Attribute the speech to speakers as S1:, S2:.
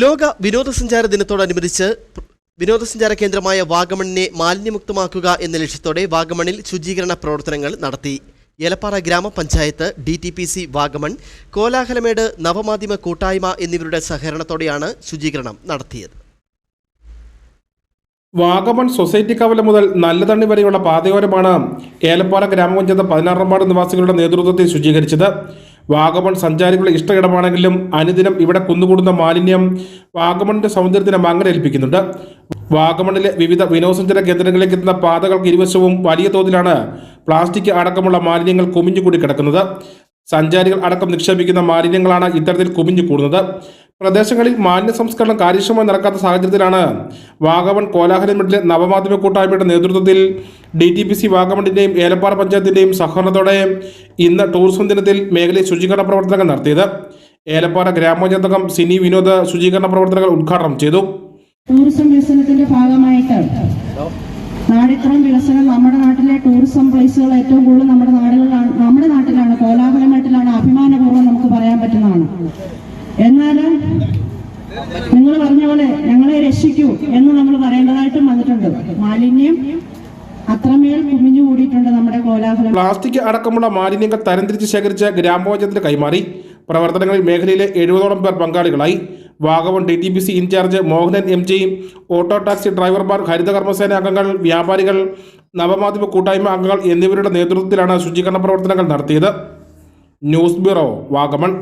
S1: ലോക വിനോദസഞ്ചാര ദിനത്തോടനുബന്ധിച്ച് വിനോദസഞ്ചാര കേന്ദ്രമായ വാഗമണിനെ മാലിന്യമുക്തമാക്കുക എന്ന ലക്ഷ്യത്തോടെ വാഗമണിൽ ശുചീകരണ പ്രവർത്തനങ്ങൾ നടത്തി. ഏലപ്പാറ ഗ്രാമപഞ്ചായത്ത് D T P C Vagamon Kolahalamedu നവമാധ്യമ കൂട്ടായ്മ എന്നിവരുടെ സഹകരണത്തോടെയാണ് ശുചീകരണം നടത്തിയത്.
S2: വാഗമൺ സൊസൈറ്റി കവല മുതൽ നല്ലതണ്ണി വരെയുള്ള പാതയോരമാണ് ഏലപ്പാല ഗ്രാമപഞ്ചായത്ത് പതിനാറാം വാർഡ് നിവാസികളുടെ നേതൃത്വത്തിൽ ശുചീകരിച്ചത്. വാഗമൺ സഞ്ചാരികളുടെ ഇഷ്ട ഇടമാണെങ്കിലും അനുദിനം ഇവിടെ കുന്നുകൂടുന്ന മാലിന്യം വാഗമണിന്റെ സൗന്ദര്യത്തിന് മങ്ങലേൽപ്പിക്കുന്നുണ്ട് വാഗമണിലെ വിവിധ വിനോദസഞ്ചാര കേന്ദ്രങ്ങളിലേക്ക് എത്തുന്ന പാതകൾക്ക് ഇരുവശവും വലിയ തോതിലാണ് പ്ലാസ്റ്റിക് അടക്കമുള്ള മാലിന്യങ്ങൾ കുമിഞ്ഞുകൂടി കിടക്കുന്നത്. സഞ്ചാരികൾ അടക്കം നിക്ഷേപിക്കുന്ന മാലിന്യങ്ങളാണ് ഇത്തരത്തിൽ കുമിഞ്ഞു കൂടുന്നത് പ്രദേശങ്ങളിൽ മാലിന്യ സംസ്കരണം കാര്യക്ഷമമായി നടക്കാത്ത സാഹചര്യത്തിലാണ് വാഗമൺ കോലാഹലമെട്ടിലെ നവമാധ്യമ കൂട്ടായ്മയുടെ നേതൃത്വത്തിൽ ഡി ടി പി സി വാഗമണിന്റെയും ഏലപ്പാറ പഞ്ചായത്തിന്റെയും സഹകരണത്തോടെ ഇന്ന് ടൂറിസം ദിനത്തിൽ മേഖലയിൽ ശുചീകരണ പ്രവർത്തനങ്ങൾ നടത്തിയത്. ഏലപ്പാറ അംഗം സിനി വിനോദ് ശുചീകരണ പ്രവർത്തനങ്ങൾ ഉദ്ഘാടനം ചെയ്തു.
S3: ടൂറിസം വികസനത്തിന്റെ ഭാഗമായിട്ട് നാടിത്രയും വികസനം നമ്മുടെ നാട്ടിലെ ടൂറിസം പ്ലേസുകൾ ഏറ്റവും കൂടുതൽ നമ്മുടെ നാടുകളിലാണ് നമ്മുടെ നാട്ടിലാണ്. കോലാഹലമേട്ടിലാണ് നിങ്ങൾ പറഞ്ഞ പോലെ ഞങ്ങളെ രക്ഷിക്കൂ എന്ന് നമ്മൾ പറയേണ്ടതായിട്ടും വന്നിട്ടുണ്ട്. മാലിന്യം അത്രമേൽ കുമിഞ്ഞു കൂടിയിട്ടുണ്ട് നമ്മുടെ
S2: പ്ലാസ്റ്റിക് അടക്കമുള്ള മാലിന്യങ്ങൾ തരംതിരിച്ച് ശേഖരിച്ച് ഗ്രാമപഞ്ചായത്തിന് കൈമാറി പ്രവർത്തനങ്ങളിൽ മേഖലയിലെ എഴുപതോളം പേർ പങ്കാളികളായി. Vagamon D T P C in charge Mohanan M G auto taxi ഡ്രൈവർമാർ ഹരിത കർമ്മസേന അംഗങ്ങൾ വ്യാപാരികൾ നവമാധ്യമ കൂട്ടായ്മ അംഗങ്ങൾ എന്നിവരുടെ നേതൃത്വത്തിലാണ് ശുചീകരണ പ്രവർത്തനങ്ങൾ നടത്തിയത്. News bureau Vagamon.